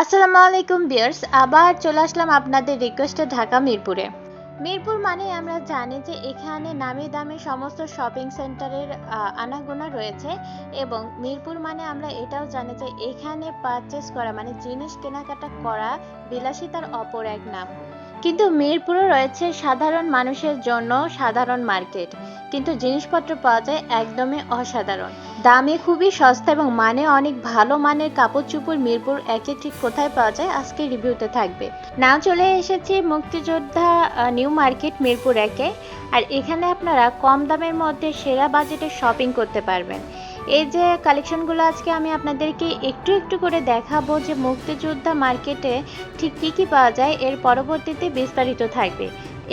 আসসালামু আলাইকুম বিয়ার্স আবার চলে আসলাম আপনাদের রিকোয়েস্টে ঢাকা মিরপুরে। মিরপুর মানে আমরা জানি যে এখানে নামি দামি সমস্ত শপিং সেন্টারের আনাগোনা রয়েছে এবং মিরপুর মানে আমরা এটাও জানি যে এখানে পারচেস করা মানে জিনিস কেনাকাটা করা বিলাসিতার অপর এক নাম। কিন্তু মিরপুরে রয়েছে সাধারণ মানুষের জন্য সাধারণ মার্কেট কিন্তু জিনিসপত্র পাওয়া যায় একদমই অসাধারণ। দামে খুবই সস্তা এবং মানে অনেক ভালো মানের কাপড় চুপড় মিরপুর একে ঠিক কোথায় পাওয়া যায় আজকে রিভিউতে থাকবে। না চলে এসেছি মুক্তিযোদ্ধা নিউ মার্কেট মিরপুর একে। আর এখানে আপনারা কম দামের মধ্যে সেরা বাজেটে শপিং করতে পারবেন। এই যে কালেকশনগুলো আজকে আমি আপনাদেরকে একটু একটু করে দেখাবো যে মুক্তিযোদ্ধা মার্কেটে ঠিক কী কী পাওয়া যায়, এর পরবর্তীতে বিস্তারিত থাকবে।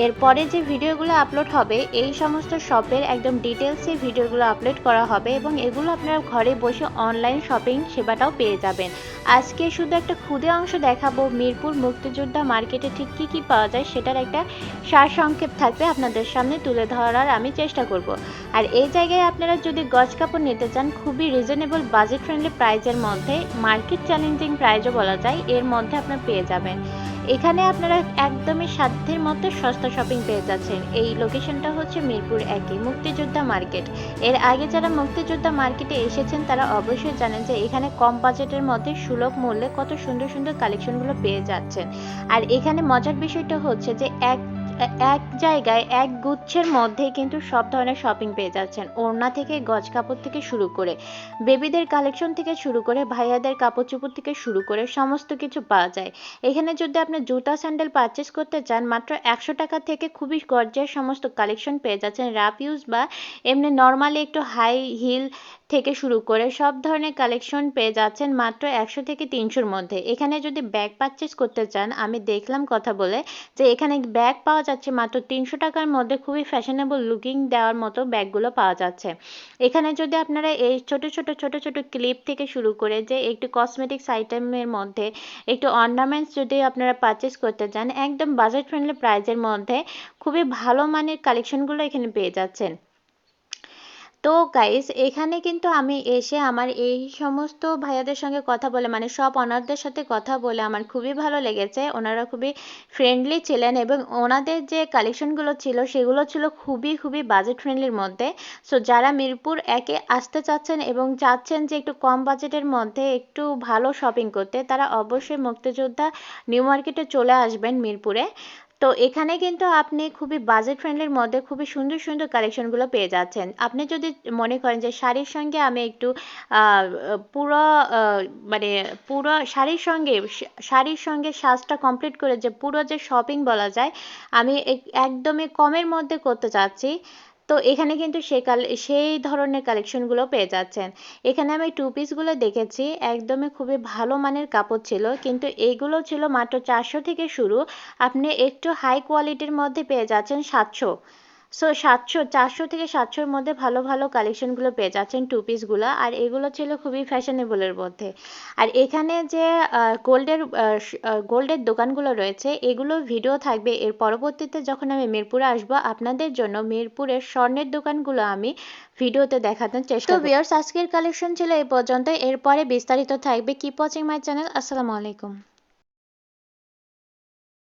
এরপরে যে ভিডিওগুলো আপলোড হবে, এই সমস্ত শপের একদম ডিটেলসে ভিডিওগুলো আপলোড করা হবে এবং এগুলো আপনারা ঘরে বসে অনলাইন শপিং সেবাটাও পেয়ে যাবেন। আজকে শুধু একটা ক্ষুদে অংশ দেখাবো, মিরপুর মুক্তিযোদ্ধা মার্কেটে ঠিক কী কী পাওয়া যায় সেটার একটা সারসংক্ষেপ থাকবে আপনাদের সামনে তুলে ধরার আমি চেষ্টা করব। আর এই জায়গায় আপনারা যদি গজ কাপড় নিতে চান, খুবই রিজনেবল বাজেট ফ্রেন্ডলি প্রাইজের মধ্যে মার্কেট চ্যালেঞ্জিং প্রাইজও বলা যায়, এর মধ্যে আপনারা পেয়ে যাবেন। এখানে আপনারা একদমই সাধ্যের মধ্যে সস্তা শপিং পেয়ে যাচ্ছেন। এই লোকেশনটা হচ্ছে মিরপুর একই মুক্তিযোদ্ধা মার্কেট। এর আগে যারা মুক্তিযোদ্ধা মার্কেটে এসেছেন, তারা অবশ্যই জানেন যে এখানে কম বাজেটের মধ্যে সুলভ মূল্যে কত সুন্দর সুন্দর কালেকশনগুলো পেয়ে যাচ্ছেন। আর এখানে মজার বিষয়টা হচ্ছে যে এক এক জায়গায়, এক গুচ্ছের মধ্যে কিন্তু সব ধরনের শপিং পেয়ে যাচ্ছেন। ওড়না থেকে, গজ কাপড় থেকে শুরু করে, বেবিদের কালেকশন থেকে শুরু করে, ভাইয়াদের কাপড় চোপড় থেকে শুরু করে, সমস্ত কিছু পাওয়া যায়। এখানে যদি আপনি জুতা স্যান্ডেল পারচেস করতে চান, মাত্র একশো টাকা থেকে খুবই গর্জিয়াস সমস্ত কালেকশন পেয়ে যাচ্ছেন। রাফ ইউজ বা এমনি নর্মালি একটু হাই হিল থেকে শুরু করে সব ধরনের কালেকশন পেয়ে যাচ্ছেন মাত্র একশো থেকে তিনশোর মধ্যে। এখানে যদি ব্যাগ পারচেস করতে চান, আমি দেখলাম কথা বলে যে এখানে ব্যাগ পাওয়া যাচ্ছে মাত্র তিনশো টাকার মধ্যে। খুবই ফ্যাশনেবল লুকিং দেওয়ার মতো ব্যাগগুলো পাওয়া যাচ্ছে। এখানে যদি আপনারা এই ছোট ছোট ছোট ছোট ক্লিপ থেকে শুরু করে যে একটু কসমেটিক্স আইটেমের মধ্যে একটু অর্নামেন্টস যদি আপনারা পারচেস করতে চান, একদম বাজেট ফ্রেন্ডলি প্রাইজের মধ্যে খুবই ভালো মানের কালেকশনগুলো এখানে পেয়ে যাচ্ছেন। তো গাইস এখানে কিন্তু আমি এসে আমার এই সমস্ত ভাইয়াদের সঙ্গে কথা বলে মানে সব অনারদের সাথে কথা বলে আমার খুবই ভালো লেগেছে। ওনারা খুবই ফ্রেন্ডলি ছিলেন এবং ওনাদের যে কালেকশনগুলো ছিল, সেগুলো ছিল খুবই খুবই বাজেট ফ্রেন্ডলির মধ্যে। সো যারা মিরপুর একে আসতে চাচ্ছেন এবং চাচ্ছেন যে একটু কম বাজেটের মধ্যে একটু ভালো শপিং করতে, তারা অবশ্যই মুক্তিযোদ্ধা নিউ মার্কেটে চলে আসবেন মিরপুরে। তো এখানে কিন্তু আপনি খুবই বাজেট ফ্রেন্ডলির মধ্যে খুবই সুন্দর সুন্দর কালেকশনগুলো পেয়ে যাচ্ছেন। আপনি যদি মনে করেন যে শাড়ির সঙ্গে আমি একটু পুরো মানে পুরো শাড়ির সঙ্গে শাড়ির সঙ্গে সাজটা কমপ্লিট করে যে পুরো যে শপিং বলা যায়, আমি একদমই কমের মধ্যে করতে চাচ্ছি। তো এখানে কিন্তু সে কাল, সেই ধরনের কালেকশনগুলো পেয়ে যাচ্ছেন। এখানে আমি টু পিসগুলো দেখেছি, একদমই খুবই ভালো মানের কাপড় ছিল, কিন্তু এইগুলো ছিল মাত্র চারশো থেকে শুরু। আপনি একটু হাই কোয়ালিটির মধ্যে পেয়ে যাচ্ছেন সাতশো। সো সাতশো, চারশো থেকে সাতশোর মধ্যে ভালো ভালো কালেকশনগুলো পেয়ে যাচ্ছেন টু পিসগুলো আর এগুলো ছিল খুবই ফ্যাশনেবলের মধ্যে। আর এখানে যে গোল্ডের গোল্ডের দোকানগুলো রয়েছে, এগুলো ভিডিও থাকবে। এর পরবর্তীতে যখন আমি মিরপুরে আসব, আপনাদের জন্য মিরপুরের স্বর্ণের দোকানগুলো আমি ভিডিওতে দেখানোর চেষ্টা তো আজকের কালেকশন ছিল এই পর্যন্ত এরপরে বিস্তারিত থাকবে কিপ ওয়াচিং মাই চ্যানেল আসসালামু আলাইকুম।